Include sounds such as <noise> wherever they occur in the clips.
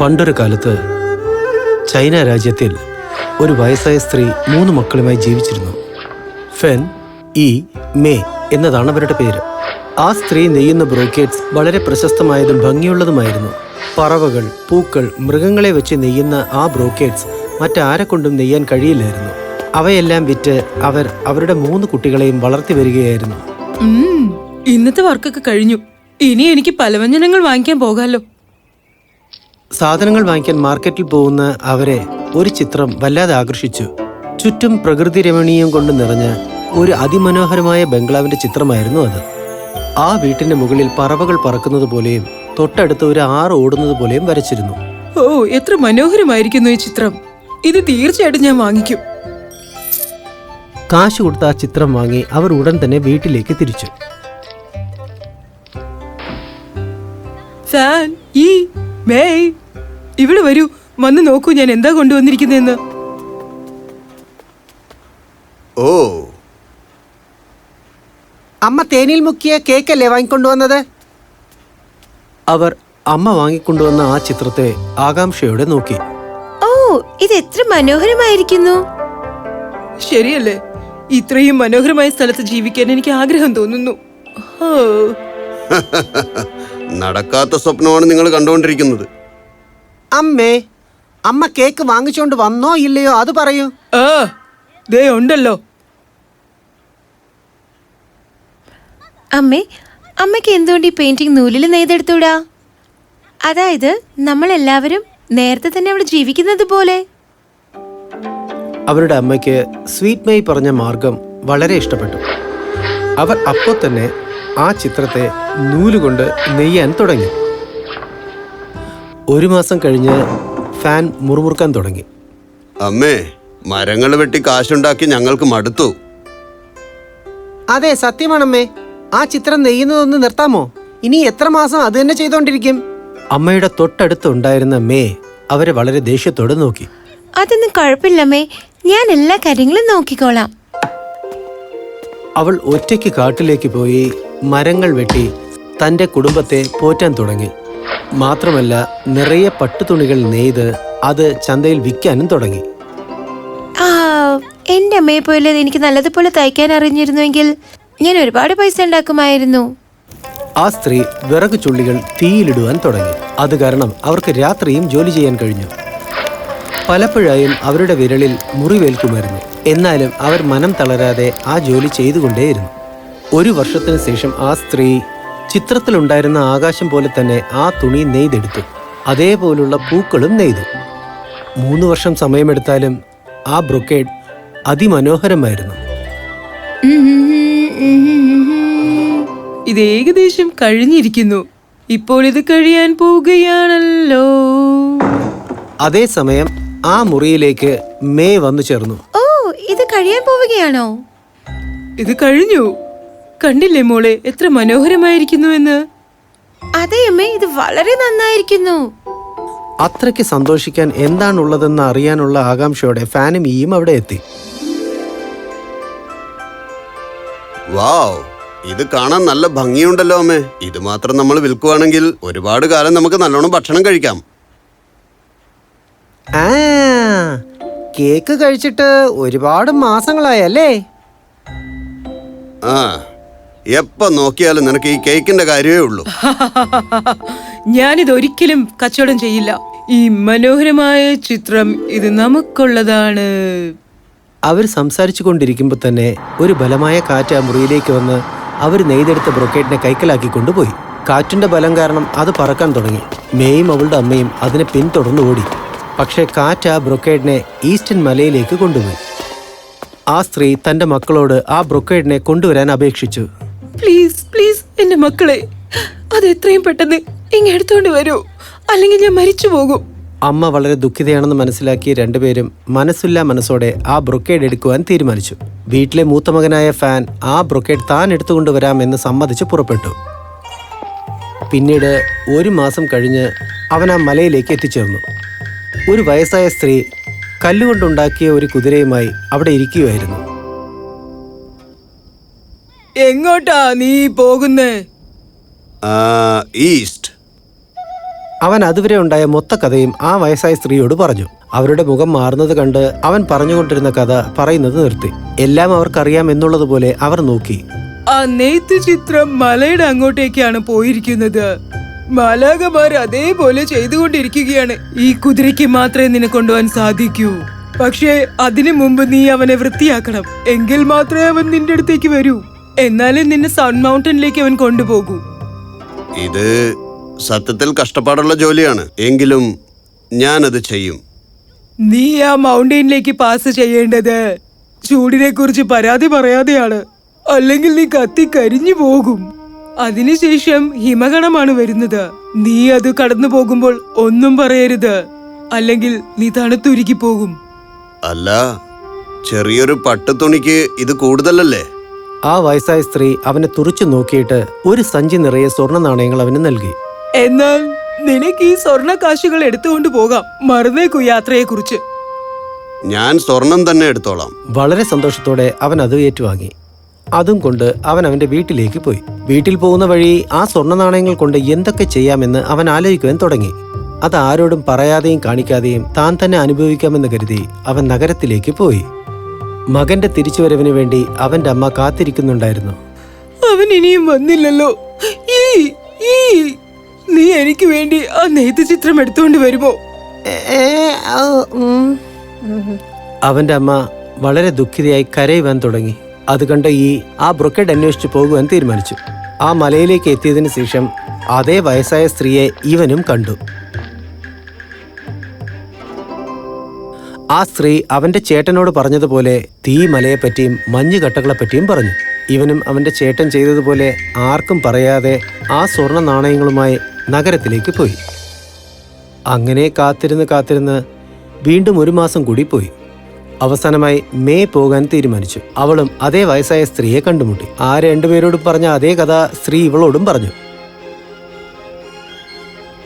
പണ്ടൊരു കാലത്ത് ചൈന രാജ്യത്തിൽ ഒരു വയസ്സായ സ്ത്രീ മൂന്ന് മക്കളുമായി ജീവിച്ചിരുന്നു. ഫെൻ ഇ മേ എന്നതാണ് അവരുടെ പേര്. ആ സ്ത്രീ നെയ്യുന്ന ബ്രോക്കേറ്റ്സ് വളരെ പ്രശസ്തമായതും ഭംഗിയുള്ളതുമായിരുന്നു. പറവകൾ പൂക്കൾ മൃഗങ്ങളെ വെച്ച് നെയ്യുന്ന ആ ബ്രോക്കേറ്റ്സ് മറ്റാരെ കൊണ്ടും നെയ്യാൻ കഴിയില്ലായിരുന്നു. അവയെല്ലാം വിറ്റ് അവർ അവരുടെ മൂന്ന് കുട്ടികളെയും വളർത്തി വരികയായിരുന്നു. ഇന്നത്തെ വർക്കൊക്കെ കഴിഞ്ഞു. ഇനി എനിക്ക് പലവ്യഞ്ജനങ്ങൾ വാങ്ങിക്കാൻ പോകാലോ. സാധനങ്ങൾ വാങ്ങിക്കാൻ മാർക്കറ്റിൽ പോകുന്ന അവരെ ഒരു ചിത്രം വല്ലാതെ ആകർഷിച്ചു. ചുറ്റും പ്രകൃതി രമണീയം കൊണ്ട് നിറഞ്ഞ ഒരു അതിമനോഹരമായ ബംഗ്ലാവിന്റെ ചിത്രമായിരുന്നു അത്. ആ വീട്ടിന്റെ മുകളിൽ പറവകൾ പറക്കുന്നത് പോലെയും തൊട്ടടുത്ത് ഒരു ആറ് ഓടുന്നത് പോലെയും വരച്ചിരുന്നു. ഓ എത്ര മനോഹരമായിരിക്കുന്നു ഈ ചിത്രം. ഇത് തീർച്ചയായിട്ടും ഞാൻ വാങ്ങിക്കും. കാശ് കൊടുത്ത ആ ചിത്രം വാങ്ങി അവർ ഉടൻ തന്നെ വീട്ടിലേക്ക് തിരിച്ചു. ഫാൻ ഈ മേയ് ഇവിടെ വരൂ. വന്ന് നോക്കൂ ഞാൻ എന്താ കൊണ്ടുവന്നിരിക്കുന്നതെന്ന്. ഓ. അമ്മ തേനിൽ മുക്കിയ കേക്കല്ലേ വാങ്ങിക്കൊണ്ടുവന്നത്? അവർ അമ്മ വാങ്ങിക്കൊണ്ടുവന്ന ആ ചിത്രത്തെ ആകാംക്ഷയോടെ നോക്കി. ഓ ഇത് എത്ര മനോഹരമായിരിക്കുന്നു. ശരിയല്ലേ. ഇത്രയും മനോഹരമായ സ്ഥലത്ത് ജീവിക്കാൻ എനിക്ക് ആഗ്രഹം തോന്നുന്നു. <laughs> നടക്കാത്ത സ്വപ്നമാണ് നിങ്ങൾ കണ്ടുകൊണ്ടിരിക്കുന്നത്. അമ്മേ അമ്മ കേക്ക് വാങ്ങിച്ചോണ്ട് വന്നോ ഇല്ലയോ? അത് പറയൂ. ആ ദേ ഉണ്ടല്ലോ. അമ്മേ അമ്മയ്ക്ക് എന്തുകൊണ്ട് ഈ പെയിന്റിംഗ് നൂലിൽ നെയ്തെടുത്തൂടാ? അതായത് നമ്മൾ എല്ലാവരും നേരത്തെ തന്നെ അവിടെ ജീവിക്കുന്നത് പോലെ. അവരുടെ അമ്മയ്ക്ക് സ്വീറ്റ് മെയ് പറഞ്ഞ മാർഗം വളരെ ഇഷ്ടപ്പെട്ടു. അവർ അപ്പോൾ തന്നെ ആ ചിത്രത്തെ നൂലുകൊണ്ട് നെയ്യാൻ തുടങ്ങി. ഒരു മാസം കഴിഞ്ഞ് ഫാൻ മുറുമുറുക്കാൻ തുടങ്ങി. അമ്മേ മരങ്ങൾ വെട്ടി കാശുണ്ടാക്കി ഞങ്ങൾക്ക് മടുത്തു. അതെ സത്യമാണമ്മേ. ആ ചിത്രം നെയ്യുന്നതൊന്ന് നിർത്താമോ? ഇനി എത്ര മാസം അത് തന്നെ ചെയ്തോണ്ടിരിക്കും? അമ്മയുടെ തൊട്ടടുത്തുണ്ടായിരുന്ന മേ അവരെ വളരെ ദേഷ്യത്തോടെ നോക്കി. അതൊന്നും കുഴപ്പമില്ലമ്മേ. ഞാൻ എല്ലാ കാര്യങ്ങളും നോക്കിക്കോളാം. അവൾ ഒറ്റയ്ക്ക് കാട്ടിലേക്ക് പോയി മരങ്ങൾ വെട്ടി തന്റെ കുടുംബത്തെ പോറ്റാൻ തുടങ്ങി. മാത്രമല്ല നിറയെ പട്ടുതുണികൾ നെയ്ത് അത് ചന്തയിൽ വിൽക്കാനും തുടങ്ങി. ആ എന്റെ അമ്മയെ പോലെ എനിക്ക് നല്ലതുപോലെ തയ്ക്കാൻ അറിഞ്ഞിരുന്നുവെങ്കിൽ ഞാൻ ഒരുപാട് പൈസ ഉണ്ടാക്കുമായിരുന്നു. ആ സ്ത്രീ വിറക് ചുള്ളികൾ തീയിലിടുവാൻ തുടങ്ങി. അത് കാരണം അവർക്ക് രാത്രിയും ജോലി ചെയ്യാൻ കഴിഞ്ഞു. പലപ്പോഴായും അവരുടെ വിരലിൽ മുറിവേൽക്കുമായിരുന്നു എന്നാലും അവർ മനം തളരാതെ ആ ജോലി ചെയ്തുകൊണ്ടേയിരുന്നു. ഒരു വർഷത്തിന് ശേഷം ആ സ്ത്രീ ചിത്രത്തിലുണ്ടായിരുന്ന ആകാശം പോലെ തന്നെ ആ തുണി നെയ്തെടുത്തു. അതേപോലുള്ള പൂക്കളും നെയ്തു. മൂന്ന് വർഷം സമയമെടുത്താലും ആ ബ്രൊക്കേഡ് അതിമനോഹരമായിരുന്നു. ഇത് ഏകദേശം കഴിഞ്ഞിരിക്കുന്നു. ഇപ്പോൾ ഇത് കഴിയാൻ പോവുകയാണല്ലോ. അതേസമയം ആ മുറിയിലേക്ക് മേ വന്നു ചേർന്നു. ഓ ഇത് കഴിയാൻ പോവുകയാണോ? ഇത് കഴിഞ്ഞു. കണ്ടില്ലേ മോളെ? എത്ര മനോഹരമായിരിക്കുന്നു എന്ന്. അതെ അമ്മേ ഇത് വളരെ നന്നായിരിക്കുന്നു. അത്രയ്ക്ക് സന്തോഷിക്കാൻ എന്താണുള്ളതെന്ന് അറിയാനുള്ള ആകാംക്ഷയോടെ ഫാനും ഈയും അവിടെ എത്തി. വാവ് ഇത് കാണാൻ നല്ല ഭംഗിയുണ്ടല്ലോ അമ്മേ. ഇത് മാത്രം നമ്മൾ വിൽക്കുവാണെങ്കിൽ ഒരുപാട് കാലം നമുക്ക് നല്ലോണം ഭക്ഷണം കഴിക്കാം. ആ കേക്ക് കഴിച്ചിട്ട് ഒരുപാട് മാസങ്ങളായല്ലേ? ആ എപ്പോ നോക്കിയാലും നിനക്ക് ഈ കേക്കിന്റെ കാര്യമേ ഉള്ളൂ. <laughs> ഞാനിത് ഒരിക്കലും കച്ചവടം ചെയ്യില്ല. ഈ മനോഹരമായ ചിത്രം ഇത് നമുക്കുള്ളതാണ്. അവർ സംസാരിച്ചു കൊണ്ടിരിക്കുമ്പോൾ തന്നെ ഒരു ബലമായ കാറ്റ് ആ മുറിയിലേക്ക് വന്ന് അവർ നെയ്തെടുത്ത ബ്രൊക്കേറ്റിനെ കൈക്കലാക്കി കൊണ്ടുപോയി. കാറ്റിന്റെ ബലം കാരണം അത് പറക്കാൻ തുടങ്ങി. മേയും അവളുടെ അമ്മയും അതിനെ പിന്തുടർന്ന് ഓടി. പക്ഷേ കാറ്റ് ആ ബ്രൊക്കേഡിനെ ഈസ്റ്റേൺ മലയിലേക്ക് കൊണ്ടുപോയി. ആ സ്ത്രീ തന്റെ മക്കളോട് ആ ബ്രൊക്കേഡിനെ കൊണ്ടുവരാൻ അപേക്ഷിച്ചു. പ്ലീസ് പ്ലീസ് എന്റെ മക്കളെ. അത് എത്രയും പെട്ടെന്ന് ഇങ്ങ് എടുത്തോണ്ട് വരൂ. അല്ലെങ്കിൽ ഞാൻ മരിച്ചു പോകും. അമ്മ വളരെ ദുഃഖിതയാണെന്ന് മനസ്സിലാക്കി രണ്ടുപേരും മനസ്സില്ലാ മനസ്സോടെ ആ ബ്രൊക്കേഡ് എടുക്കുവാൻ തീരുമാനിച്ചു. വീട്ടിലെ മൂത്ത മകനായ ഫാൻ ആ ബ്രൊക്കേഡ് താൻ എടുത്തുകൊണ്ടുവരാമെന്ന് സമ്മതിച്ച് പുറപ്പെട്ടു. പിന്നീട് ഒരു മാസം കഴിഞ്ഞ് അവൻ ആ മലയിലേക്ക് എത്തിച്ചേർന്നു. ഒരു വയസ്സായ സ്ത്രീ കല്ലുകൊണ്ടുണ്ടാക്കിയ ഒരു കുതിരയുമായി അവിടെ ഇരിക്കുകയായിരുന്നു. എങ്ങോട്ടാ നീ പോകുന്നേ? ആ, ഈസ്റ്റ്. അവൻ അതുവരെ ഉണ്ടായ മൊത്ത കഥയും ആ വയസ്സായ സ്ത്രീയോട് പറഞ്ഞു. അവരുടെ മുഖം മാറുന്നത് കണ്ട് അവൻ പറഞ്ഞുകൊണ്ടിരുന്ന കഥ പറയുന്നത് നിർത്തി. എല്ലാം അവർക്കറിയാം എന്നുള്ളതുപോലെ അവർ നോക്കി. ആ നെയ്ത്ത് ചിത്രം മലയുടെ അങ്ങോട്ടേക്കാണ് പോയിരിക്കുന്നത്. മാലാകമാർ അതേപോലെ ചെയ്തുകൊണ്ടിരിക്കുകയാണ്. ഈ കുതിരയ്ക്ക് മാത്രമേ നിന്നെ കൊണ്ടുപോകാൻ സാധിക്കൂ. പക്ഷേ അതിനു മുമ്പ് നീ അവനെ വൃത്തിയാക്കണം. എങ്കിൽ മാത്രമേ അവൻ നിന്റെ അടുത്തേക്ക് വരൂ. എന്നാലേ നിന്നെ സൺ മൗണ്ടനിലേക്ക് അവൻ കൊണ്ടുപോകൂ. ഇത് സത്യത്തിൽ കഷ്ടപ്പാടുള്ള ജോലിയാണ്. എങ്കിലും ഞാൻ അത് ചെയ്യും. നീ ആ മൗണ്ടനിലേക്ക് പാസ് ചെയ്യേണ്ടത് ചൂടിനെ കുറിച്ച് പരാതി പറയാതെയാണ്. അല്ലെങ്കിൽ നീ കത്തി കരിഞ്ഞു പോകും. അതിനുശേഷം ഹിമഗണമാണ് വരുന്നത്. നീ അത് കടന്നു പോകുമ്പോൾ ഒന്നും പറയരുത്. അല്ലെങ്കിൽ നീ തണുത്തുരുക്കി പോകും. അല്ല ചെറിയൊരു പട്ടുതുണിക്ക് ഇത് കൂടുതലല്ലേ? ആ വയസ്സായ സ്ത്രീ അവനെ തുറച്ചു നോക്കിയിട്ട് ഒരു സഞ്ചി നിറയെ സ്വർണ നാണയങ്ങൾ അവന് നൽകി. എന്നാൽ നിനക്ക് ഈ സ്വർണ കാശുകൾ എടുത്തുകൊണ്ട് പോകാം മറന്നേക്കു യാത്രയെ കുറിച്ച് ഞാൻ സ്വർണം തന്നെ എടുത്തോളാം. വളരെ സന്തോഷത്തോടെ അവൻ അത് ഏറ്റുവാങ്ങി. അതും കൊണ്ട് അവൻ അവന്റെ വീട്ടിലേക്ക് പോയി. വീട്ടിൽ പോകുന്ന വഴി ആ സ്വർണ നാണയങ്ങൾ കൊണ്ട് എന്തൊക്കെ ചെയ്യാമെന്ന് അവൻ ആലോചിക്കുവാൻ തുടങ്ങി. അത് ആരോടും പറയാതെയും കാണിക്കാതെയും താൻ തന്നെ അനുഭവിക്കാമെന്ന് കരുതി അവൻ നഗരത്തിലേക്ക് പോയി. മകന്റെ തിരിച്ചുവരവിന് വേണ്ടി അവന്റെ അമ്മ കാത്തിരിക്കുന്നുണ്ടായിരുന്നു. അവൻ ഇനിയും വന്നില്ലല്ലോ. ഈ ഈ നീ എനിക്ക് വേണ്ടി ആ നെയ്ത്ത് ചിത്രം എടുത്തുകൊണ്ട് വരുമോ? അവന്റെ അമ്മ വളരെ ദുഃഖിതയായി കരയുവാൻ തുടങ്ങി. അത് കണ്ട ഈ ആ ബ്രൊക്കേഡ് അന്വേഷിച്ചു പോകുവാൻ തീരുമാനിച്ചു. ആ മലയിലേക്ക് എത്തിയതിനു ശേഷം അതേ വയസ്സായ സ്ത്രീയെ ഇവനും കണ്ടു. ആ സ്ത്രീ അവന്റെ ചേട്ടനോട് പറഞ്ഞതുപോലെ തീ മലയെപ്പറ്റിയും മഞ്ഞുകട്ടകളെപ്പറ്റിയും പറഞ്ഞു. ഇവനും അവന്റെ ചേട്ടൻ ചെയ്തതുപോലെ ആർക്കും പറയാതെ ആ സ്വർണ നാണയങ്ങളുമായി നഗരത്തിലേക്ക് പോയി. അങ്ങനെ കാത്തിരുന്ന് കാത്തിരുന്ന് വീണ്ടും ഒരു മാസം കൂടി പോയി. അവസാനമായി മേ പോകാൻ തീരുമാനിച്ചു. അവളും അതേ വയസ്സായ സ്ത്രീയെ കണ്ടുമുട്ടി. ആ രണ്ടുപേരോടും പറഞ്ഞ അതേ കഥ സ്ത്രീ ഇവളോടും പറഞ്ഞു.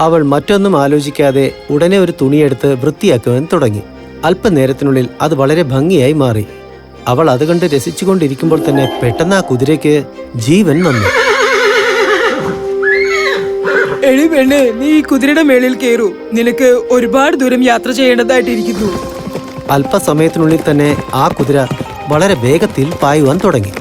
അവൾ മറ്റൊന്നും ആലോചിക്കാതെ ഉടനെ ഒരു തുണിയെടുത്ത് വൃത്തിയാക്കുവാൻ തുടങ്ങി. അല്പനേരത്തിനുള്ളിൽ അത് വളരെ ഭംഗിയായി മാറി. അവൾ അത് കണ്ട് രസിച്ചുകൊണ്ടിരിക്കുമ്പോൾ തന്നെ പെട്ടെന്ന് ആ കുതിരയ്ക്ക് ജീവൻ വന്നു. എടി പെണ്ണ് നീ ഈ കുതിരയുടെ മേളിൽ കയറൂ നിനക്ക് ഒരുപാട് ദൂരം യാത്ര ചെയ്യേണ്ടതായിട്ടിരിക്കുന്നു. അല്പസമയത്തിനുള്ളിൽ തന്നെ ആ കുതിര വളരെ വേഗത്തിൽ പായുവാൻ തുടങ്ങി.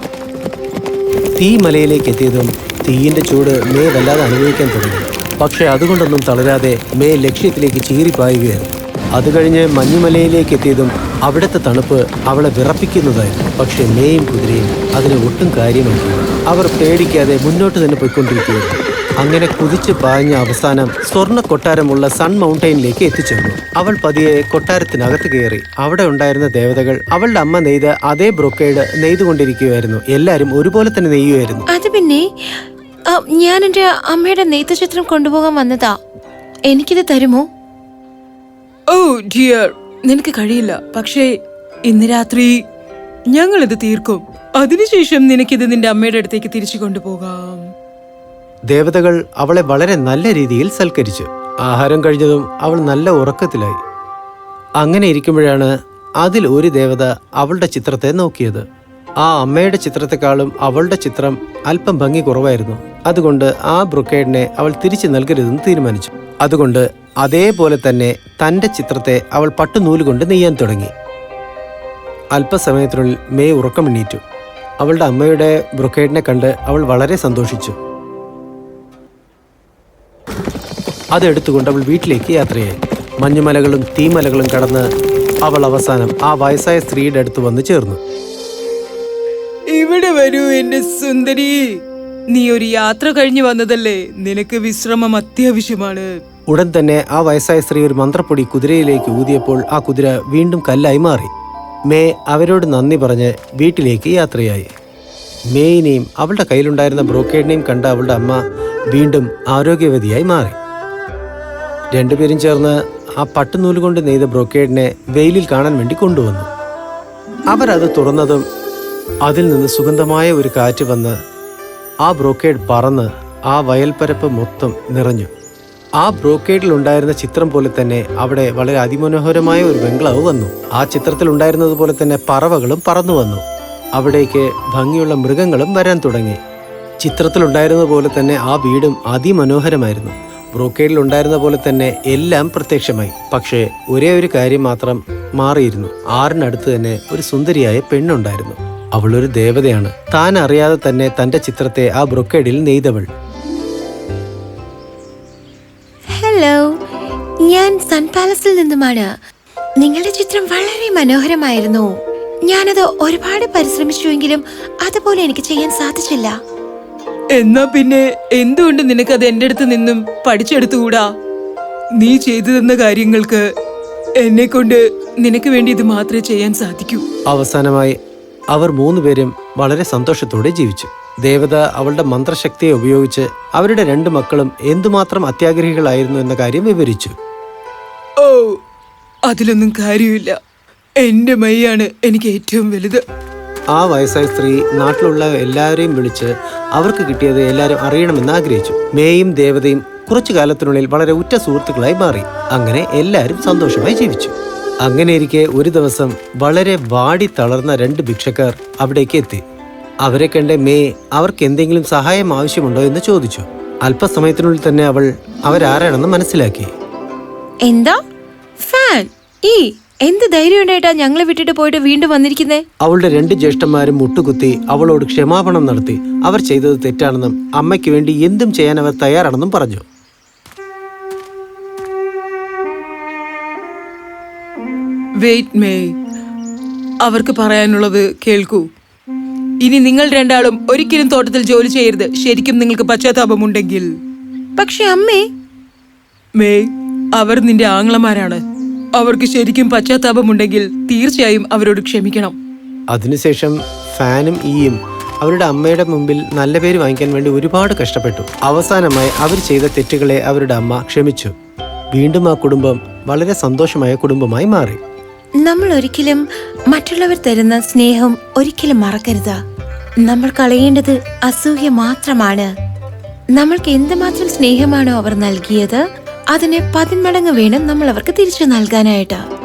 തീ മലയിലേക്ക് എത്തിയതും തീയിന്റെ ചൂട് മേ വല്ലാതെ അനുഭവിക്കാൻ തുടങ്ങി. പക്ഷെ അതുകൊണ്ടൊന്നും തളരാതെ മേ ലക്ഷ്യത്തിലേക്ക് ചീറിപ്പായുകയായിരുന്നു. അത് കഴിഞ്ഞ് മഞ്ഞുമലയിലേക്ക് എത്തിയതും അവിടുത്തെ തണുപ്പ് അവളെ വിറപ്പിക്കുന്നതായിരുന്നു. പക്ഷേ മേയും കുതിരയും അതിന് ഒട്ടും കാര്യമില്ല. അവർ പേടിക്കാതെ മുന്നോട്ട് തന്നെ പോയിക്കൊണ്ടിരിക്കുകയായിരുന്നു. അങ്ങനെ കുതിച്ച് പാഞ്ഞ അവസാനം സ്വർണ കൊട്ടാരമുള്ള സൺ മൗണ്ടൈനിലേക്ക് എത്തിച്ചേർന്നു. അവൾ പതിയെ കൊട്ടാരത്തിനകത്ത് കയറി. അവിടെ ഉണ്ടായിരുന്ന ദേവതകൾ അവളുടെ അമ്മ നെയ്ത് അതേ ബ്രൊക്കേഡ് നെയ്തുകൊണ്ടിരിക്കുകയായിരുന്നു. എല്ലാരും ഒരുപോലെ തന്നെ നെയ്യുമായിരുന്നു. അത് പിന്നെ ഞാൻ എന്റെ അമ്മയുടെ നെയ്ത്ത് ചിത്രം കൊണ്ടുപോകാൻ വന്നതാ. എനിക്കിത് തരുമോ? ഓ ഡിയർ നിനക്ക് കഴിയില്ല. പക്ഷേ ഇന്ന് രാത്രി ഞങ്ങൾ ഇത് തീർക്കും. അതിനുശേഷം നിനക്കിത് നിന്റെ അമ്മയുടെ അടുത്തേക്ക് തിരിച്ചു കൊണ്ടുപോകാം. ദേവതകൾ അവളെ വളരെ നല്ല രീതിയിൽ സൽക്കരിച്ചു. ആഹാരം കഴിഞ്ഞതും അവൾ നല്ല ഉറക്കത്തിലായി. അങ്ങനെ ഇരിക്കുമ്പോഴാണ് അതിൽ ഒരു ദേവത അവളുടെ ചിത്രത്തെ നോക്കിയത്. ആ അമ്മയുടെ ചിത്രത്തെക്കാളും അവളുടെ ചിത്രം അല്പം ഭംഗി കുറവായിരുന്നു. അതുകൊണ്ട് ആ ബ്രൊക്കേഡിനെ അവൾ തിരിച്ചു നൽകരുതെന്ന് തീരുമാനിച്ചു. അതുകൊണ്ട് അതേപോലെ തന്നെ തന്റെ ചിത്രത്തെ അവൾ പട്ടുനൂലുകൊണ്ട് നെയ്യാൻ തുടങ്ങി. അല്പസമയത്തിനുള്ളിൽ മേ ഉറക്കമെണ്ണീറ്റു. അവളുടെ അമ്മയുടെ ബ്രൊക്കേഡിനെ കണ്ട് അവൾ വളരെ സന്തോഷിച്ചു. അതെടുത്തുകൊണ്ട് അവൾ വീട്ടിലേക്ക് യാത്രയായി. മഞ്ഞുമലകളും തീമലകളും കടന്ന് അവൾ അവസാനം ആ വയസ്സായ സ്ത്രീയുടെ അടുത്ത് വന്ന് ചേർന്നു. ഇവിടെ വരൂ എന്റെ സുന്ദരി. നീ ഒരു യാത്ര കഴിഞ്ഞു വന്നതല്ലേ? നിനക്ക് വിശ്രമം അത്യാവശ്യമാണ്. ഉടൻ തന്നെ ആ വയസ്സായ സ്ത്രീ ഒരു മന്ത്രപ്പൊടി കുതിരയിലേക്ക് ഊതിയപ്പോൾ ആ കുതിര വീണ്ടും കല്ലായി മാറി. മേ അവരോട് നന്ദി പറഞ്ഞ് വീട്ടിലേക്ക് യാത്രയായി. മേയിനെയും അവളുടെ കയ്യിലുണ്ടായിരുന്ന ബ്രോക്കേഡിനെയും കണ്ട അവളുടെ അമ്മ വീണ്ടും ആരോഗ്യവതിയായി മാറി. രണ്ടുപേരും ചേർന്ന് ആ പട്ടുനൂൽ കൊണ്ട് നെയ്ത ബ്രോക്കേഡിനെ വെയിലിൽ കാണാൻ വേണ്ടി കൊണ്ടുവന്നു. അവരത് തുറന്നതും അതിൽ നിന്ന് സുഗന്ധമായ ഒരു കാറ്റ് വന്ന് ആ ബ്രോക്കേഡ് പറന്ന് ആ വയൽപ്പരപ്പ് മൊത്തം നിറഞ്ഞു. ആ ബ്രോക്കേഡിൽ ഉണ്ടായിരുന്ന ചിത്രം പോലെ തന്നെ അവിടെ വളരെ അതിമനോഹരമായ ഒരു ബംഗ്ലാവ് വന്നു. ആ ചിത്രത്തിൽ ഉണ്ടായിരുന്നത് പോലെ തന്നെ പറവകളും പറന്നു വന്നു. അവിടേക്ക് ഭംഗിയുള്ള മൃഗങ്ങളും വരാൻ തുടങ്ങി. ചിത്രത്തിൽ ഉണ്ടായിരുന്നത് പോലെ തന്നെ ആ വീടും അതിമനോഹരമായിരുന്നു. ബ്രോക്കേഡിൽ ഉണ്ടായിരുന്ന പോലെ തന്നെ എല്ലാം പ്രത്യക്ഷമായി. പക്ഷേ ഒരേ ഒരു കാര്യം മാത്രം മാറിയിരുന്നു. ആറിനടുത്ത് തന്നെ ഒരു സുന്ദരിയായ പെണ്ണുണ്ടായിരുന്നു. അവളൊരു ദേവതയാണ്. താൻ അറിയാതെ തന്നെ തന്റെ ചിത്രത്തെ ആ ബ്രൊക്കേഡിൽ നെയ്തവൾ. ഹലോ ഞാൻ സൺ പാലസിൽ നിന്നുമാണ്. നിങ്ങളുടെ ചിത്രം വളരെ മനോഹരമായിരുന്നു. ഞാനത് ഒരുപാട് പരിശ്രമിച്ചുവെങ്കിലും അതുപോലെ എനിക്ക് ചെയ്യാൻ സാധിച്ചില്ല. എന്നാ പിന്നെ എന്തുകൊണ്ട് അത് എന്റെ അടുത്ത് നിന്നും പഠിച്ചെടുത്തുകൂടാ? നീ ചെയ്തു തന്ന കാര്യങ്ങൾക്ക് എന്നെ കൊണ്ട് നിനക്ക് വേണ്ടി ഇത് മാത്രമേ ചെയ്യാൻ സാധിക്കൂ. അവസാനമായി അവർ മൂന്നുപേരും വളരെ സന്തോഷത്തോടെ ജീവിച്ചു. ദേവത അവളുടെ മന്ത്രശക്തിയെ ഉപയോഗിച്ച് അവരുടെ രണ്ട് മക്കളും എന്തുമാത്രം അത്യാഗ്രഹികളായിരുന്നു എന്ന കാര്യം വിവരിച്ചു. ഓ അതിലൊന്നും കാര്യമില്ല. എന്റെ മൈയാണ് എനിക്ക് ഏറ്റവും വലുത്. ആ വയസ്സായ സ്ത്രീ നാട്ടിലുള്ള എല്ലാവരെയും വിളിച്ച് അവർക്ക് കിട്ടിയത് എല്ലാവരും അറിയണമെന്ന് ആഗ്രഹിച്ചു. മേയും ദേവതയും കുറച്ചു കാലത്തിനുള്ളിൽ വളരെ ഉറ്റ സുഹൃത്തുക്കളായി മാറി. അങ്ങനെ എല്ലാവരും സന്തോഷമായി ജീവിച്ചു. അങ്ങനെയിരിക്കെ ഒരു ദിവസം വളരെ വാടി തളർന്ന രണ്ട് ഭിക്ഷക്കാർ അവിടേക്ക് എത്തി. അവരെ കണ്ട മേ അവർക്ക് എന്തെങ്കിലും സഹായം ആവശ്യമുണ്ടോ? എന്ന് ചോദിച്ചു. അല്പസമയത്തിനുള്ളിൽ തന്നെ അവൾ അവരാരാണെന്ന് മനസ്സിലാക്കി. എന്താ? ഫാൻ ഈ എന്ത് ധൈര്യം ഉണ്ടായിട്ടാ ഞങ്ങളെ വിട്ടിട്ട് പോയിട്ട് വീണ്ടും വന്നിരിക്കുന്നേ? അവളുടെ രണ്ട് ജ്യേഷ്ഠന്മാരും മുട്ടുകുത്തി അവളോട് ക്ഷമാപണം നടത്തി. അവർ ചെയ്തത് തെറ്റാണെന്നും അമ്മയ്ക്ക് വേണ്ടി എന്തും ചെയ്യാൻ അവർ തയ്യാറാണെന്നും പറഞ്ഞു. വെയിറ്റ് മേ അവർക്ക് പറയാനുള്ളത് കേൾക്കൂ. ഇനി നിങ്ങൾ രണ്ടാളും ഒരിക്കലും തോട്ടത്തിൽ ജോലി ചെയ്യരുത്. ശരിക്കും നിങ്ങൾക്ക് പശ്ചാത്താപമുണ്ടെങ്കിൽ. പക്ഷെ അമ്മേ. മേ അവർ നിന്റെ ആംഗ്ലമാരാണ് അവർക്ക് ശരിക്കും പശ്ചാത്താപമുണ്ടെങ്കിൽ തീർച്ചയായും അവരോട് ക്ഷമിക്കണം. അതിനുശേഷം ഫാനും ഈയും അവരുടെ അമ്മയുടെ മുമ്പിൽ നല്ല പേര് വാങ്ങിക്കാൻ വേണ്ടി ഒരുപാട് കഷ്ടപ്പെട്ടു. അവസാനമായി അവർ ചെയ്ത തെറ്റുകളെ അവരുടെ അമ്മ ക്ഷമിച്ചു. വീണ്ടും ആ കുടുംബം വളരെ സന്തോഷമായ കുടുംബമായി മാറി. നമ്മൾ ഒരിക്കലും മറ്റുള്ളവർ തരുന്ന സ്നേഹം ഒരിക്കലും മറക്കരുത്. നമ്മൾ കളയേണ്ടത് അസൂയ മാത്രമാണ്. നമ്മൾക്ക് എന്തുമാത്രം സ്നേഹമാണോ അവർ നൽകിയത് അതിനെ പതിന്മടങ്ങ് വേണം നമ്മൾ അവർക്ക് തിരിച്ചു നൽകാനായിട്ട്.